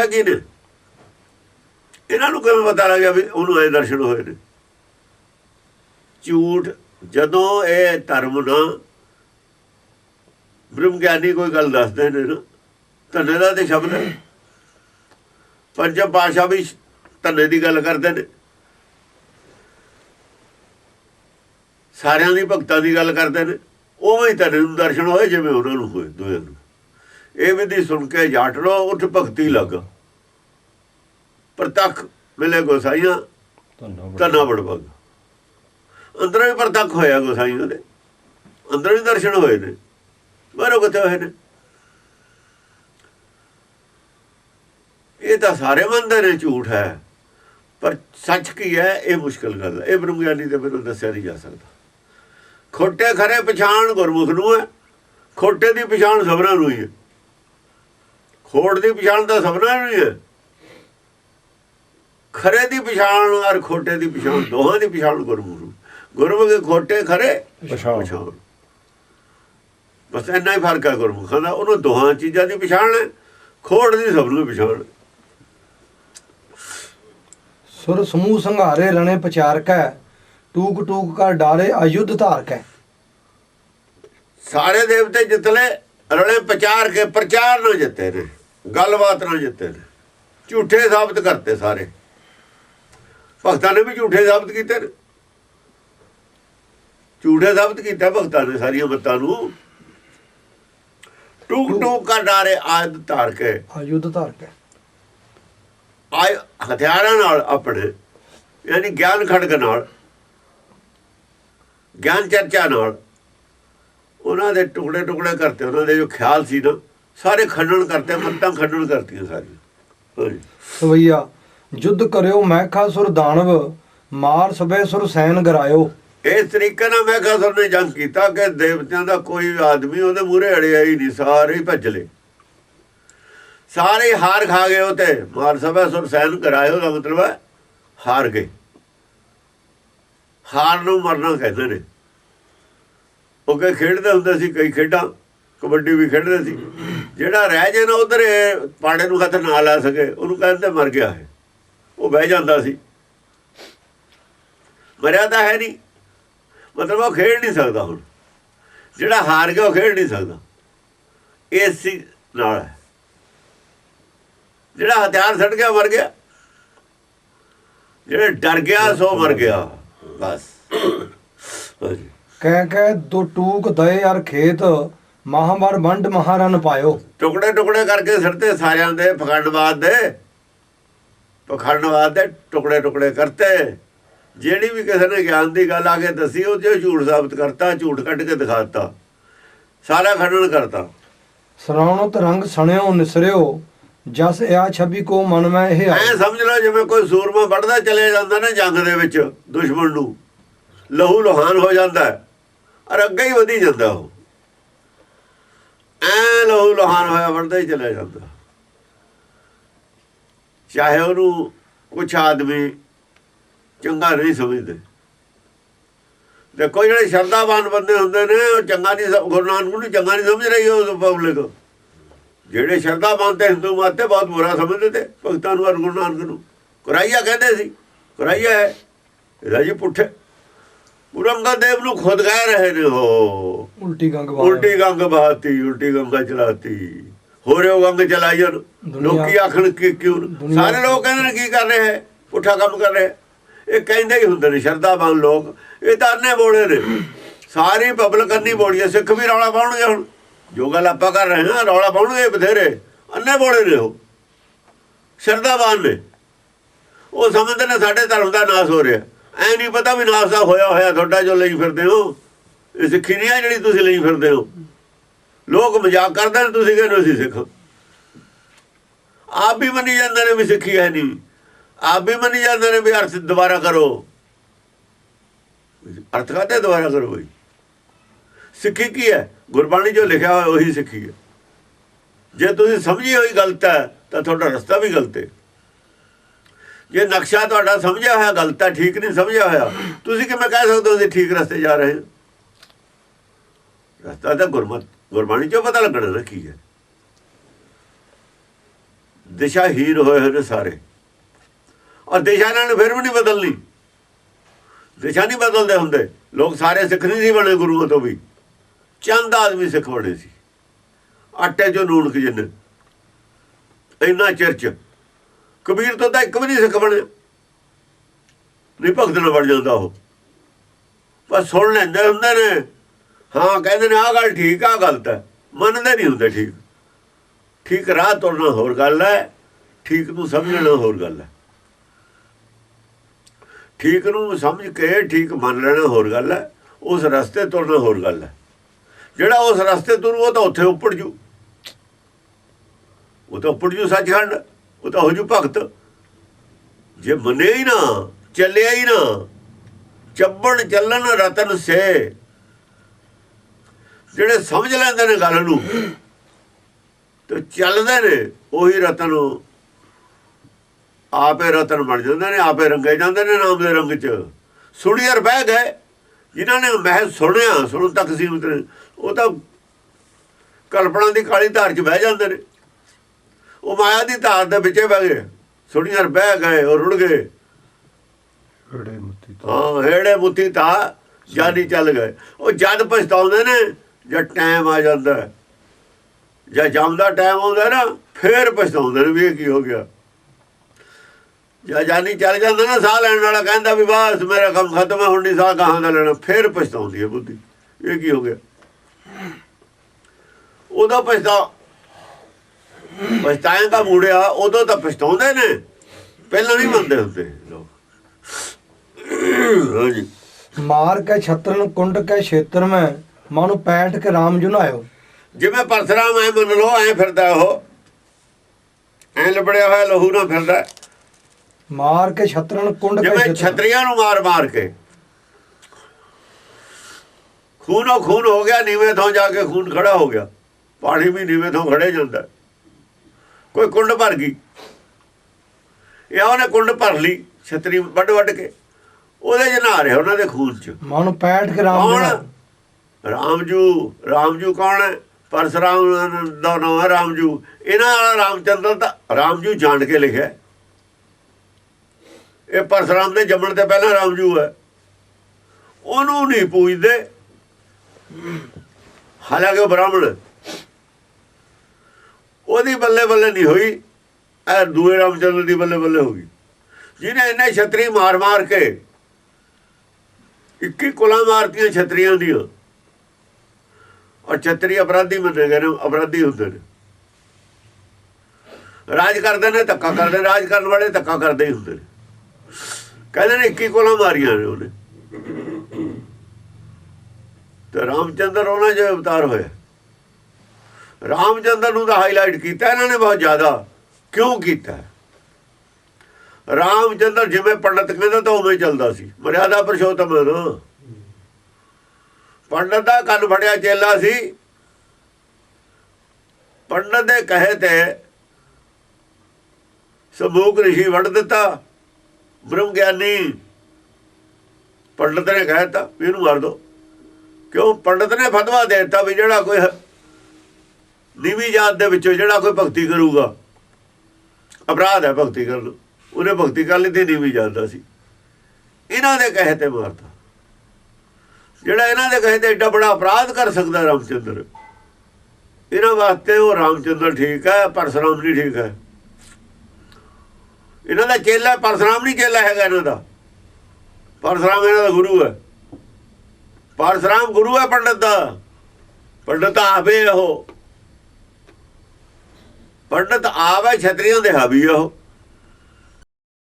ਹੈ ਕੀ ਨੇ? ਇਹਨਾਂ ਨੂੰ ਕਿਵੇਂ ਪਤਾ ਲੱਗਿਆ ਵੀ ਉਹਨੂੰ ਇਹ ਦਰਸ਼ਨ ਹੋਏ ਨੇ? ਝੂਠ, ਜਦੋਂ ਇਹ ਧਰਮ ਨਾ ਬ੍ਰਹਮ ਗਿਆਨੀ ਕੋਈ ਗੱਲ ਦੱਸਦੇ ਨੇ ਨਾ, ਧੰਨੇ ਦਾ ਤੇ ਸ਼ਬਦ ਹੈ। ਪੰਜ ਭਾਸ਼ਾ ਵੀ ਧੰਨੇ ਦੀ ਗੱਲ ਕਰਦੇ ਨੇ। ਸਾਰਿਆਂ ਦੀ ਭਗਤਾਂ ਦੀ ਗੱਲ ਕਰਦੇ ਨੇ। ਉਹ ਵੀ ਧੰਨੇ ਨੂੰ ਦਰਸ਼ਨ ਹੋਏ ਜਿਵੇਂ ਉਹਨਾਂ ਨੂੰ ਹੋਏ, ਦੋਹਾਂ ਨੂੰ। ਇਹ ਵਿਧੀ ਸੁਣ ਕੇ ਜਾਟ ਲੋ ਉੱਠ ਭਗਤੀ ਲੱਗ। ਪ੍ਰਤੱਖ ਮਿਲੇ ਗੋਸਾਈਆਂ ਧੰਨਾ ਬੜਬਗ ਅੰਦਰੋਂ ਹੀ ਪ੍ਰਤੱਖ ਹੋਇਆ ਗੋਸਾਈਆਂ ਦੇ। ਅੰਦਰੋਂ ਹੀ ਦਰਸ਼ਨ ਹੋਏ ਨੇ। ਬਾਹਰੋਂ ਕਿੱਥੇ ਹੋਏ ਨੇ? ਇਹ ਤਾਂ ਸਾਰੇ ਮੰਨਦੇ ਨੇ ਝੂਠ ਹੈ। ਪਰ ਸੱਚ ਕੀ ਹੈ? ਇਹ ਮੁਸ਼ਕਲ ਗੱਲ ਹੈ। ਇਹ ਬ੍ਰਹਮ ਗਿਆਨੀ ਦੇ ਬਿਨਾਂ ਦੱਸਿਆ ਨਹੀਂ ਜਾ ਸਕਦਾ। ਖੋਟੇ ਖਰੇ ਪਛਾਣ ਗੁਰਮੁਖ ਨੂੰ ਹੈ। ਖੋਟੇ ਦੀ ਪਛਾਣ ਸਭਰਾਂ ਨੂੰ ਹੀ ਹੈ। ਖੋਟ ਦੀ ਪਛਾਣ ਤਾਂ ਸਭਰਾਂ ਨੂੰ ਹੀ ਹੈ। ਖਰੇ ਦੀ ਪਛਾਣ ਔਰ ਖੋਟੇ ਦੀ ਪਛਾਣ ਦੋਹਾਂ ਦੀ ਪਛਾਣ ਗੁਰਮੁਖ। ਨੂੰ ਗੁਰਮੁਖ ਦੇ ਖੋਟੇ ਖਰੇ ਪਛਾਣ। ਬਸ ਇੰਨਾ ਹੀ ਫ਼ਰਕ ਹੈ ਗੁਰਮੁਖਾਂ ਦਾ। ਉਹਨੂੰ ਦੋਹਾਂ ਚੀਜ਼ਾਂ ਦੀ ਪਛਾਣ ਹੈ। ਖੋਟ ਦੀ ਸਭ ਨੂੰ ਪਛਾਣ। ਸੁਰ ਸਮੂਹ ਸੰਘਾਰੇ ਰਣੇ ਪਚਾਰਕੈ ਟੂਕ ਟੂਕ ਕਰ ਡਾਰੇ ਅਯੁੱਧ ਧਾਰਕੈ ਸਾਰੇ ਦੇਵਤੇ ਜਿੱਤਲੇ ਰਲੇ ਪ੍ਰਚਾਰ ਕੇ ਪ੍ਰਚਾਰ ਨਾਲ ਜਿੱਤੇ ਨੇ। ਗੱਲਬਾਤ ਨਾਲ ਜਿੱਤੇ ਨੇ ਝੂਠੇ ਸਾਬਤ ਕਰਤੇ ਸਾਰੇ। ਭਗਤਾਂ ਨੇ ਵੀ ਝੂਠੇ ਸਾਬਤ ਕੀਤੇ ਨੇ। ਝੂਠੇ ਸਾਬਤ ਕੀਤਾ ਭਗਤਾਂ ਨੇ ਸਾਰੀਆਂ ਮੱਤਾਂ ਨੂੰ। ਟੂਕ ਟੂਕ ਕਰ ਡਾਰੇ ਆਦ ਧਾਰ ਕੇ। ਅਯੁੱਧ ਧਾਰਕੈ ਆਏ ਹਥਿਆਰਾਂ ਨਾਲ ਆਪਣੇ ਯਾਨੀ ਗਿਆਨ ਖੜਕ ਨਾਲ ਗਿਆਨ ਚਰਚਾ ਨਾਲ ਉਹਨਾਂ ਦੇ ਟੁਕੜੇ ਟੁਕੜੇ ਕਰਤੇ ਉਹਨਾਂ ਦੇ ਜੋ ਖਿਆਲ ਸੀ ਨਾ ਸਾਰੇ ਖੰਡਨ ਕਰਤੇ ਮੱਤਾਂ ਖੰਡਨ ਕਰਤੀਆਂ ਸਾਰੀਆਂ। ਹਾਂਜੀ ਸਵਈਆ ਯੁੱਧ ਕਰਿਓ ਮੈਖਾ ਸੁਰ ਦਾਨਵ ਮਾਰ ਸਭੇ ਸੁਰ ਸੈਨ ਗਰਾਇਓ। ਇਸ ਤਰੀਕੇ ਨਾਲ ਮੈਂ ਕਹਾਂ ਨੇ ਜੰਗ ਕੀਤਾ ਕਿ ਦੇਵਤਿਆਂ ਦਾ ਕੋਈ ਆਦਮੀ ਉਹਦੇ ਮੂਹਰੇ ਅੜਿਆ ਹੀ ਨਹੀਂ ਸਾਰੇ ਭੱਜ ਲਏ। ਸਾਰੇ ਹਾਰ ਖਾ ਗਏ ਉਹ ਤੇ ਮਾਰ ਸਭਾ ਸੁਰ ਸੈਨ ਕਰਾਇਓ ਦਾ ਮਤਲਬ ਹੈ ਹਾਰ ਗਏ। ਹਾਰ ਨੂੰ ਮਰਨਾ ਕਹਿੰਦੇ ਨੇ। ਉਹ ਕਈ ਖੇਡਦੇ ਹੁੰਦੇ ਸੀ ਕਈ ਖੇਡਾਂ ਕਬੱਡੀ ਵੀ ਖੇਡਦੇ ਸੀ। ਜਿਹੜਾ ਰਹਿ ਜੇ ਨਾ ਉਧਰ ਪਾੜੇ ਨੂੰ ਹੱਥ ਨਾ ਲਾ ਸਕੇ, ਉਹਨੂੰ ਕਹਿੰਦੇ ਮਰ ਗਿਆ ਹੈ ਉਹ ਬਹਿ ਜਾਂਦਾ ਸੀ। ਮਰਿਆ ਤਾਂ ਹੈ ਨਹੀਂ। ਮਤਲਬ ਉਹ ਖੇਡ ਨਹੀਂ ਸਕਦਾ ਹੁਣ। ਜਿਹੜਾ ਹਾਰ ਗਿਆ, ਉਹ ਖੇਡ ਨਹੀਂ ਸਕਦਾ। ਇਸ ਨਾਲ ਜਿਹੜਾ ਹਥਿਆਰ ਛੱਡ ਗਿਆ, ਮਰ ਗਿਆ। ਜਿਹੜਾ ਡਰ ਗਿਆ, ਸੋ ਮਰ ਗਿਆ। ਬਸ। ਕਹਿ ਕਹਿ ਦੋ ਟੂਕ ਦਏ ਅਰ ਖੇਤ। ਮਹਾਵਰ ਵੰਡ ਮਹਾਰਨ ਪਾਇਓ। ਟੁਕੜੇ ਟੁਕੜੇ ਕਰਕੇ ਸਿਰਤੇ ਸਾਰਿਆਂ ਦੇ ਪਖੰਡਵਾਦ ਦੇ। ਪਖੰਡਵਾਦ ਦੇ ਟੁਕੜੇ ਟੁਕੜੇ ਕਰਤੇ। ਜਿਹੜੀ ਵੀ ਕਿਸੇ ਨੇ ਗਿਆਨ ਦੀ ਗੱਲ ਆ ਕੇ ਦੱਸੀ ਉਹ ਤੇ ਝੂਠ ਸਾਬਤ ਕਰਤਾ ਝੂਠ ਕੱਢ ਕੇ ਦਿਖਾਤਾ। ਸਾਰਾ ਖੰਡਨ ਕਰਤਾ। ਸਰਾਉਣਤ ਰੰਗ ਸਣਿਓ ਨਿਸਰਿਓ ਜਸ ਆ ਛਵੀ ਕੋ ਮਨ ਮੈਂ ਇਹ ਐ। ਸਮਝ ਲਓ ਜਿਵੇਂ ਕੋਈ ਸੂਰਮਾ ਵੱਢਦਾ ਚਲੇ ਜਾਂਦਾ ਨਾ ਜੰਗ ਦੇ ਵਿੱਚ ਦੁਸ਼ਮਣ ਨੂੰ। ਲਹੂ ਲੋਹਾਨ ਹੋ ਜਾਂਦਾ। ਔਰ ਅੱਗੇ ਹੀ ਵਧੀ ਜਾਂਦਾ ਉਹ। ਐ ਲਹੂ ਲੋਹਾਨ ਹੋਇਆ ਵੱਢਦਾ ਹੀ ਚਲੇ ਜਾਂਦਾ। ਚਾਹੇ ਉਹਨੂੰ ਕੁਛ ਆਦਮੀ ਚੰਗਾ ਨਹੀਂ ਸਮਝਦੇ। ਦੇਖੋ ਜਿਹੜੇ ਸ਼ਰਧਾਵਾਨ ਬੰਦੇ ਹੁੰਦੇ ਨੇ, ਉਹ ਚੰਗਾ ਨਹੀਂ ਗੁਰੂ ਨਾਨਕ ਨੂੰ ਚੰਗਾ ਨਹੀਂ ਸਮਝ ਰਹੀ ਉਹ ਪਬਲਿਕ ਜਿਹੜੇ ਸ਼ਰਧਾਵਾਨ ਤੇ ਹਿੰਦੂ ਮਾਤੇ ਬਹੁਤ ਬੁਰਾ ਸਮਝਦੇ ਤੇ ਭਗਤਾਂ ਨੂੰ ਗੁਰੂ ਨਾਨਕ ਨੂੰ। ਕੁਰਾਈਆ ਕਹਿੰਦੇ ਸੀ। ਕੁਰਾਈਆ ਹੈ। ਇਹਦਾ ਜੀ ਪੁੱਠੇ ਗੁਰੂ ਅੰਗਦ ਦੇਵ ਨੂੰ ਖੁਦ ਕਹਿ ਰਹੇ ਨੇ ਉਹ। ਉਲਟੀ ਗੰਗ ਵਾਲਿਓ। ਉਲਟੀ ਗੰਗ ਬਹਾਤੀ ਉਲਟੀ ਗੰਗਾ ਚਲਾਤੀ। ਹੋਰਿਓ ਗੰਗ ਚਲਾਈਆਂ ਨੂੰ। ਦੁਨੀਆ- ਲੋਕੀ ਆਖਣ ਕਿ ਕਿਉਂ ਸਾਰੇ ਲੋਕ ਕਹਿੰਦੇ ਨੇ ਕੀ ਕਰ ਰਹੇ ਹੈ? ਪੁੱਠਾ ਕੰਮ ਕਰ ਰਹੇ ਹੈ। ਇਹ ਕਹਿੰਦੇ ਹੀ ਹੁੰਦੇ ਨੇ ਸ਼ਰਧਾਵਾਨ ਲੋਕ। ਇਹ ਤਾਂ ਅੰਨੇ ਬੋਲੇ ਨੇ। ਸਾਰੀ ਪਬਲਿਕ ਅੰਨੀ ਬੋਲੀ ਹੈ। ਸਿੱਖ ਵੀ ਰੌਲਾ ਪਾਉਣਗੇ ਹੁਣ। ਜੋ ਗੱਲ ਆਪਾਂ ਕਰ ਰਹੇ ਹਾਂ ਰੌਲਾ ਪਾਉਣਗੇ ਬਥੇਰੇ। ਅੰਨੇ ਬੋਲੇ ਨੇ ਉਹ। ਸ਼ਰਧਾਵਾਨ ਨੇ। ਉਹ ਸਮਝਦੇ ਨੇ ਸਾਡੇ ਧਰਮ ਦਾ ਨਾਸ ਹੋ ਰਿਹਾ। ਐ ਨਹੀਂ ਪਤਾ ਵੀ ਨਾਸ ਦਾ ਹੋਇਆ ਹੋਇਆ ਤੁਹਾਡਾ ਜੋ ਲਈ ਫਿਰਦੇ ਹੋ। ਇਹ ਸਿੱਖੀ ਨਹੀਂ ਆ ਜਿਹੜੀ ਤੁਸੀਂ ਲਈ ਫਿਰਦੇ ਹੋ। ਲੋਕ ਮਜ਼ਾਕ ਕਰਦੇ ਨੇ, ਤੁਸੀਂ ਕਹਿੰਦੇ ਅਸੀਂ ਸਿੱਖ। ਆਪ ਵੀ ਮੰਨੀ ਜਾਂਦੇ ਨੇ ਵੀ ਸਿੱਖੀ ਹੈ ਨਹੀਂ। ਆਪ ਵੀ ਮੰਨੀ ਜਾਂਦੇ ਨੇ ਵੀ ਅਰਥ ਦੁਬਾਰਾ ਕਰੋ। ਅਰਥ ਕਾਤੇ ਦੁਬਾਰਾ ਕਰੋ ਬਈ? ਸਿੱਖੀ ਕੀ ਹੈ? ਗੁਰਬਾਣੀ ਜੋ ਲਿਖਿਆ ਹੋਇਆ ਉਹੀ ਸਿੱਖੀ ਹੈ। ਜੇ ਤੁਸੀਂ ਸਮਝੀ ਹੋਈ ਗਲਤ ਹੈ, ਤਾਂ ਤੁਹਾਡਾ ਰਸਤਾ ਵੀ ਗਲਤ ਹੈ। ਜੇ ਨਕਸ਼ਾ ਤੁਹਾਡਾ ਸਮਝਿਆ ਹੋਇਆ ਗਲਤ ਹੈ ਠੀਕ ਨਹੀਂ ਸਮਝਿਆ ਹੋਇਆ, ਤੁਸੀਂ ਕਿਵੇਂ ਕਹਿ ਸਕਦੇ ਹੋ ਤੁਸੀਂ ਠੀਕ ਰਸਤੇ ਜਾ ਰਹੇ ਹੋ? ਰਸਤਾ ਤਾਂ ਗੁਰਮਤ, ਗੁਰਬਾਣੀ ਚੋਂ ਪਤਾ ਲੱਗਣਾ ਨਾ ਕੀ ਹੈ। ਦਿਸ਼ਾਹੀਨ ਹੋਏ ਹੋਏ ਨੇ ਸਾਰੇ। ਔਰ ਦਿਸ਼ਾ ਇਹਨਾਂ ਨੇ ਫਿਰ ਵੀ ਨਹੀਂ ਬਦਲਣੀ। ਦਿਸ਼ਾ ਨਹੀਂ ਬਦਲਦੇ ਹੁੰਦੇ। ਲੋਕ ਸਾਰੇ ਸਿੱਖ ਨਹੀਂ ਸੀ ਬਣੇ ਗੁਰੂਆਂ ਤੋਂ ਵੀ। ਚੰਦ ਆਦਮੀ ਸਿੱਖ ਬਣੇ ਸੀ। ਆਟੇ ਚੋਂ ਨੂਣ ਕਿ ਜਿੰਨੇ। ਇੰਨਾ ਚਿਰ 'ਚ ਕਬੀਰ ਤੋਂ ਤਾਂ ਇੱਕ ਵੀ ਨਹੀਂ ਸਿੱਖ ਬਣਿਆ ਨਹੀਂ ਭਗਤ ਨਾਲ ਬਣ ਜਾਂਦਾ ਉਹ। ਪਰ ਸੁਣ ਲੈਂਦੇ ਹੁੰਦੇ ਨੇ। ਹਾਂ, ਕਹਿੰਦੇ ਨੇ, ਆਹ ਗੱਲ ਠੀਕ ਆ ਗਲਤ ਹੈ ਮੰਨਦੇ ਨਹੀਂ ਹੁੰਦੇ ਠੀਕ। ਠੀਕ ਰਾਹ ਤੁਰਨਾ ਹੋਰ ਗੱਲ ਹੈ। ਠੀਕ ਨੂੰ ਸਮਝਣਾ ਹੋਰ ਗੱਲ ਹੈ। ਠੀਕ ਨੂੰ ਸਮਝ ਕੇ ਠੀਕ ਮੰਨ ਲੈਣਾ ਹੋਰ ਗੱਲ ਹੈ। ਉਸ ਰਸਤੇ ਤੁਰਨਾ ਹੋਰ ਗੱਲ ਹੈ। ਜਿਹੜਾ ਉਸ ਰਸਤੇ ਤੁਰੂ, ਉਹ ਤਾਂ ਉੱਥੇ ਉੱਪੜ ਜੂ। ਉਹ ਤਾਂ ਉੱਪੜ ਜੂ ਸੱਚਖੰਡ। ਉਹ ਤਾਂ ਹੋ ਜੂ ਭਗਤ। ਜੇ ਮੰਨੇ ਹੀ ਨਾ, ਚੱਲਿਆ ਹੀ ਨਾ, ਚੱਬਣ ਚੱਲਣ ਰਤਨ ਸੇ। ਜਿਹੜੇ ਸਮਝ ਲੈਂਦੇ ਨੇ ਗੱਲ ਨੂੰ, ਤੇ ਚੱਲਦੇ ਨੇ, ਉਹੀ ਰਤਨ ਆਪੇ ਰਤਨ ਬਣ ਜਾਂਦੇ ਨੇ, ਆਪੇ ਰੰਗੇ ਜਾਂਦੇ ਨੇ ਨਾਮ ਦੇ ਰੰਗ ਚ। ਸੁਣੀਅਰ ਬਹਿ ਗਏ। ਜਿਨ੍ਹਾਂ ਨੇ ਮਹਿ ਸੁਣਿਆ, ਸੁਣਨ ਤੱਕ ਸੀ ਉਤਰੇ ਉਹ ਤਾਂ ਕਲਪਨਾ ਦੀ ਕਾਲੀ ਧਾਰ 'ਚ ਬਹਿ ਜਾਂਦੇ ਨੇ। ਉਹ ਮਾਇਆ ਦੀ ਧਾਰ ਦੇ ਵਿੱਚੇ ਬਹਿ ਗਏ। ਸੁਣੀਅਰ ਬਹਿ ਗਏ ਉਹ ਰੁੜ ਗਏ। ੜੇ ਮੁੱਤੀ ਹਾਂ ਹੇੜੇ ਮੁੱਤੀ ਤਾਂ ਜਾਨੀ ਚੱਲ ਗਏ। ਉਹ ਜਦ ਪਛਤਾਉਂਦੇ ਨੇ ਜਦ ਟਾਈਮ ਆ ਜਾਂਦਾ। ਜਦ ਜੰਮਦਾ ਟਾਈਮ ਆਉਂਦਾ ਨਾ ਫੇਰ ਪਛਤਾਉਂਦੇ ਨੇ ਵੀ ਕੀ ਹੋ ਗਿਆ। ਜਾਂ ਜਾਨੀ ਚੱਲ ਜਾਂਦਾ ਨਾ ਸਾਹ ਲੈਣ ਵਾਲਾ ਕਹਿੰਦਾ ਵੀ ਬਸ ਮੇਰਾ ਕੰਮ ਖਤਮ ਹੈ ਹੁਣ ਨਹੀਂ ਸਾਹ ਕਹਾਂ ਦਾ ਲੈਣਾ। ਫੇਰ ਪਛਤਾਉਂਦੀ ਹੈ ਬੁੱਧੀ। ਇਹ ਕੀ ਹੋ ਗਿਆ? ਉਹਦਾ ਪਛਤਾ ਪਛਤਾਏਗਾ ਮੂੜਿਆ ਉਦੋਂ ਤਾਂ ਪਛਤਾਉਂਦੇ ਨੇ। ਪਹਿਲਾਂ ਨਹੀਂ ਮੰਨਦੇ ਹੁੰਦੇ। ਲੋਕ ਮਾਰ ਕੇ ਛਤਰਨ ਕੁੰਡ ਕੇ ਛੇਤਰ ਮੈਂ ਮਾਨੂੰ ਪੈਠ ਕੇ ਰਾਮ ਜੁਨਾਇਓ ਜਿਵੇਂ ਪਰਸਰਾਮ ਐ ਮੰਨ ਲਓ ਐ ਫਿਰਦਾ ਉਹ। ਐ ਲਬੜਿਆ ਹੋਇਆ ਲਹੂ ਨਾਲ ਫਿਰਦਾ। ਮਾਰ ਕੇ ਛਤਰਨ ਕੁੰਡ ਕੇ ਜਿਵੇਂ ਛੇਤਰ। ਛਤਰੀਆਂ ਨੂੰ ਮਾਰ ਮਾਰ ਕੇ। ਖੂਨੋ ਖੂਨ ਹੋ ਗਿਆ ਨੀਵੇਂ ਤੋਂ ਜਾ ਕੇ ਖੂਨ ਖੜਾ ਹੋ ਗਿਆ। ਪਾਣੀ ਵੀ ਨੀਵੇਂ ਤੋਂ ਖੜੇ ਜਾਂਦਾ। ਕੋਈ ਕੁੰਡ ਭਰ ਗਈ। ਇਹ ਉਹਨੇ ਕੁੰਡ ਭਰ ਲਈ ਛਤਰੀ ਵੱਡ ਵੱਡ ਕੇ। ਉਹਦੇ ਨਹਾ ਰਿਹਾ ਉਹਨਾਂ ਦੇ ਖੂਨ ਚ। ਮਾਨੂੰ ਪੈਠ ਕੇ ਰਾਮ ਰਾਮਜੂ ਰਾਮਜੂ ਕੌਣ ਹੈ? ਪਰਸਰਾਮ ਦਾ ਨਾਮ ਹੈ ਰਾਮਜੂ। ਇਹਨਾਂ ਵਾਲਾ ਰਾਮਚੰਦਰ ਤਾਂ ਰਾਮਜੂ ਜਾਣ ਕੇ ਲਿਖਿਆ। ਇਹ ਪਰਸਰਾਮ ਦੇ ਜੰਮਣ ਤੇ ਪਹਿਲਾਂ ਰਾਮਜੂ ਹੈ। ਉਹਨੂੰ ਨਹੀਂ ਪੂਜਦੇ। ਹਾਲਾਂਕਿ ਉਹ ਬ੍ਰਾਹਮਣ। ਉਹਦੀ ਬੱਲੇ ਬੱਲੇ ਨਹੀਂ ਹੋਈ, ਇਹ ਦੂਏ ਰਾਮਚੰਦਰ ਦੀ ਬੱਲੇ ਬੱਲੇ ਹੋ ਗਈ। ਜਿਹਨੇ ਇੰਨੇ ਛਤਰੀ ਮਾਰ ਮਾਰ ਕੇ, ਇੱਕੀ ਕੁਲਾਂ ਮਾਰਤੀਆਂ ਛਤਰੀਆਂ ਦੀਆਂ। ਔਰ ਛਤਰੀ ਅਪਰਾਧੀ ਮੰਨੇ ਗਏ ਨੇ, ਅਪਰਾਧੀ ਹੁੰਦੇ ਨੇ। ਰਾਜ ਕਰਦੇ ਨੇ, ਧੱਕਾ ਕਰਦੇ, ਰਾਜ ਕਰਨ ਵਾਲੇ ਧੱਕਾ ਕਰਦੇ ਹੀ ਹੁੰਦੇ ਨੇ। ਕਹਿੰਦੇ ਨੇ ਇੱਕੀ ਕੋਲਾਂ ਮਾਰੀਆਂ ਨੇ ਉਹਨੇ। ਤੇ ਰਾਮਚੰਦਰ ਉਹਨਾਂ ਜੋ ਅਵਤਾਰ ਹੋਇਆ। ਰਾਮਚੰਦਰ ਨੂੰ ਤਾਂ ਹਾਈਲਾਈਟ ਕੀਤਾ, ਇਹਨਾਂ ਨੇ ਬਹੁਤ ਜ਼ਿਆਦਾ। ਕਿਉਂ ਕੀਤਾ? ਰਾਮਚੰਦਰ ਜਿਵੇਂ ਪੰਡਤ ਕਹਿੰਦਾ ਤਾਂ ਉਵੇਂ ਚੱਲਦਾ ਸੀ। ਮਰਿਆਦਾ ਪਰਸ਼ੋਤਮ। ਪੰਡਤ ਦਾ ਕੰਨ ਫੜਿਆ, ਚੇਲਾ ਸੀ। ਪੰਡਤ ਦੇ ਕਹੇ ਤੇ ਸਮੂਕ ਰਿਸ਼ੀ ਵੜ ਦਿੱਤਾ। ਬ੍ਰਹਮ ਗਿਆਨੀ ਪੰਡਤ ਨੇ ਕਹਿਤਾ ਵੀ ਇਹਨੂੰ ਮਾਰ ਦੋ। ਕਿਉਂ? ਪੰਡਤ ਨੇ ਫਤਵਾ ਦੇ ਦਿੱਤਾ ਵੀ ਜਿਹੜਾ ਕੋਈ ਨੀਵੀਂ ਜਾਤ ਦੇ ਵਿੱਚੋਂ ਜਿਹੜਾ ਕੋਈ ਭਗਤੀ ਕਰੂਗਾ, ਅਪਰਾਧ ਹੈ ਭਗਤੀ ਕਰਨ ਉਹਨੇ ਭਗਤੀ ਕਰ ਲਈ ਤੇ ਨੀਵੀਂ ਜਾਤ ਦਾ ਸੀ। ਇਹਨਾਂ ਦੇ ਕਹੇ ਤੇ ਮਾਰਤਾ ਜਿਹੜਾ ਇਹਨਾਂ ਦੇ ਕਹੇ ਤੇ ਏਡਾ ਬੜਾ ਅਪਰਾਧ ਕਰ ਸਕਦਾ ਰਾਮਚੰਦਰ, ਇਹਨਾਂ ਵਾਸਤੇ ਉਹ ਰਾਮਚੰਦਰ ਠੀਕ ਹੈ ਪਰਸਰਾਮ ਨਹੀਂ ਠੀਕ ਹੈ। ਇਹਨਾਂ ਦਾ ਚੇਲਾ ਪਰਸਰਾਮ ਨਹੀਂ ਚੇਲਾ ਹੈਗਾ ਇਹਨਾਂ ਦਾ। ਪਰਸਰਾਮ ਇਹਨਾਂ ਦਾ ਗੁਰੂ ਹੈ। ਪਰਸਰਾਮ ਗੁਰੂ ਹੈ ਪੰਡਤ ਦਾ। ਪੰਡਤ ਆਵੇ ਉਹ। ਪੰਡਤ ਆਵੇ ਛਤਰੀਆਂ ਦੇ ਹਾਵੀ ਆ ਉਹ।